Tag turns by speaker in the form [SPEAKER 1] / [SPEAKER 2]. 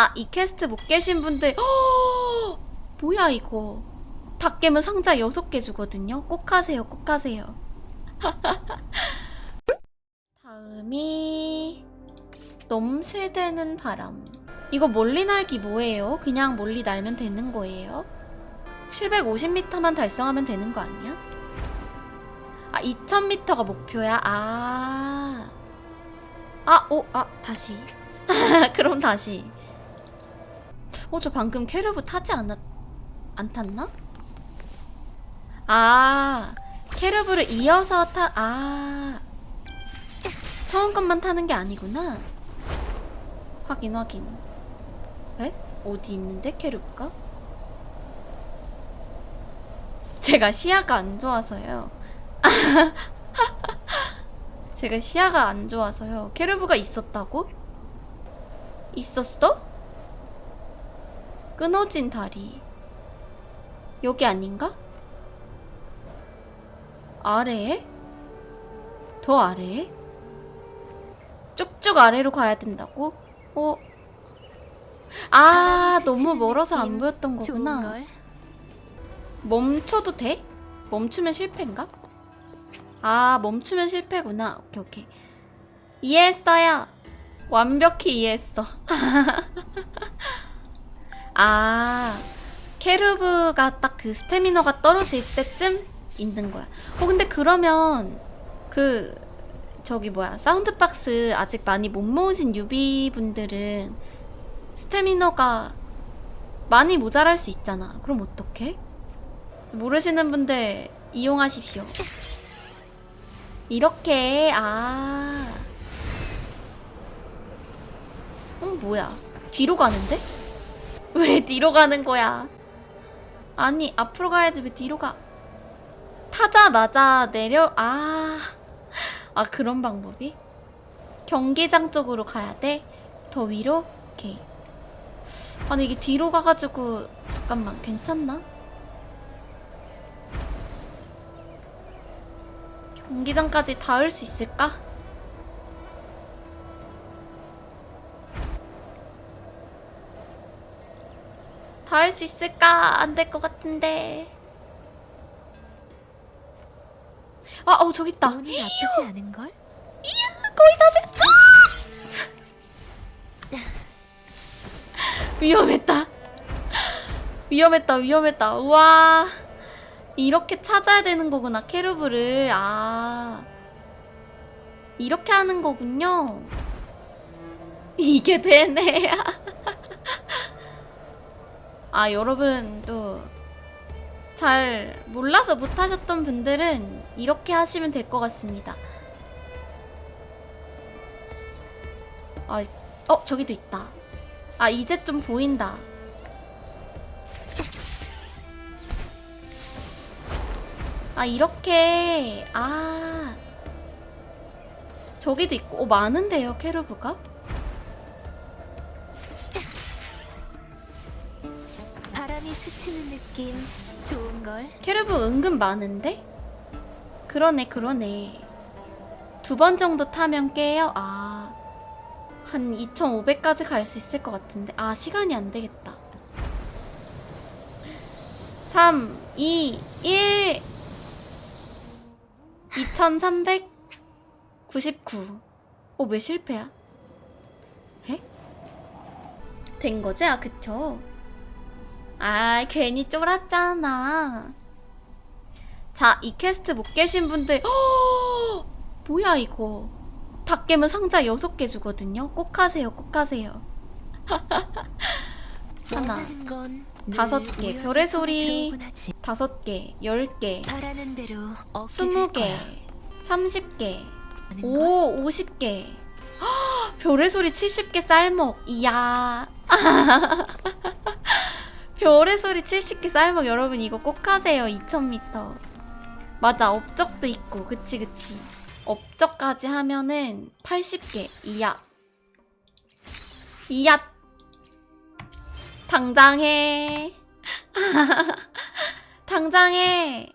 [SPEAKER 1] 자, 이 캐스트 못 깨신 분들, 허! 뭐야, 이거. 다 깨면 상자 6개 주거든요? 꼭 하세요, 꼭 하세요. 다음이, 넘실대는 바람. 이거 멀리 날기 뭐예요? 그냥 멀리 날면 되는 거예요? 750m만 달성하면 되는 거 아니야? 아, 2000m가 목표야? 아. 아, 오, 아, 다시. 그럼 다시. 어, 저 방금 캐르브 타지 않았, 안 탔나? 아, 캐르브를 이어서 타, 아. 처음 것만 타는 게 아니구나. 확인, 확인. 에? 어디 있는데, 캐르브가? 제가 시야가 안 좋아서요. 제가 시야가 안 좋아서요. 캐르브가 있었다고? 있었어? 끊어진 다리. 여기 아닌가? 아래에? 더 아래에? 쭉쭉 아래로 가야 된다고? 어? 아, 너무 멀어서 안 보였던 거구나. 멈춰도 돼? 멈추면 실패인가? 아, 멈추면 실패구나. 오케이, 오케이. 이해했어요. 완벽히 이해했어. 아, 캐르브가 딱 그 스태미너가 떨어질 때쯤 있는 거야. 어, 근데 그러면 그 저기 뭐야 사운드 박스 아직 많이 못 모으신 유비 분들은 스태미너가 많이 모자랄 수 있잖아. 그럼 어떡해? 모르시는 분들 이용하십시오. 이렇게 아. 어 뭐야? 뒤로 가는데? 왜 뒤로 가는 거야? 아니 앞으로 가야지 왜 뒤로 가? 타자마자 내려 아. 아 그런 방법이? 경기장 쪽으로 가야 돼? 더 위로? 오케이. 아니 이게 뒤로 가가지고 잠깐만 괜찮나? 경기장까지 닿을 수 있을까? 닿을 수 있을까? 안 될 것 같은데. 아, 어, 저기 있다.
[SPEAKER 2] 운이 나쁘지 않은걸?
[SPEAKER 1] 거의 다 됐어! 위험했다. 위험했다, 위험했다. 우와. 이렇게 찾아야 되는 거구나, 캐르브를. 아. 이렇게 하는 거군요. 이게 되네. 아, 여러분, 또, 잘 몰라서 못하셨던 분들은 이렇게 하시면 될 것 같습니다. 아, 어, 저기도 있다. 아, 이제 좀 보인다. 아, 이렇게. 아. 저기도 있고. 어, 많은데요, 캐르브가?
[SPEAKER 2] 스치는 느낌 좋은 걸?
[SPEAKER 1] 캐르브 은근 많은데? 그러네, 그러네. 두 번 정도 타면 깨요? 아. 한 2,500까지 갈 수 있을 것 같은데. 아, 시간이 안 되겠다. 3, 2, 1. 2,399. 어, 왜 실패야? 에? 된 거지? 아, 그쵸? 아, 괜히 쫄았잖아. 자, 이 캐스트 못 깨신 분들, 허! 뭐야, 이거. 다 깨면 상자 6개 주거든요? 꼭 하세요, 꼭 하세요. 하나, 다섯
[SPEAKER 2] 늘
[SPEAKER 1] 개, 별의 소리. 다섯 개, 열 개,
[SPEAKER 2] 바라는 대로 얻게
[SPEAKER 1] 스무
[SPEAKER 2] 될
[SPEAKER 1] 개. 삼십 개? 오, 오십 개. 헉, 별의 소리 70개 쌀먹. 이야. 별의 소리 70개 쌀먹 여러분 이거 꼭 하세요. 2000m. 맞아. 업적도 있고. 그치 그치. 업적까지 하면은 80개. 이야. 이야. 당장 해. 당장 해.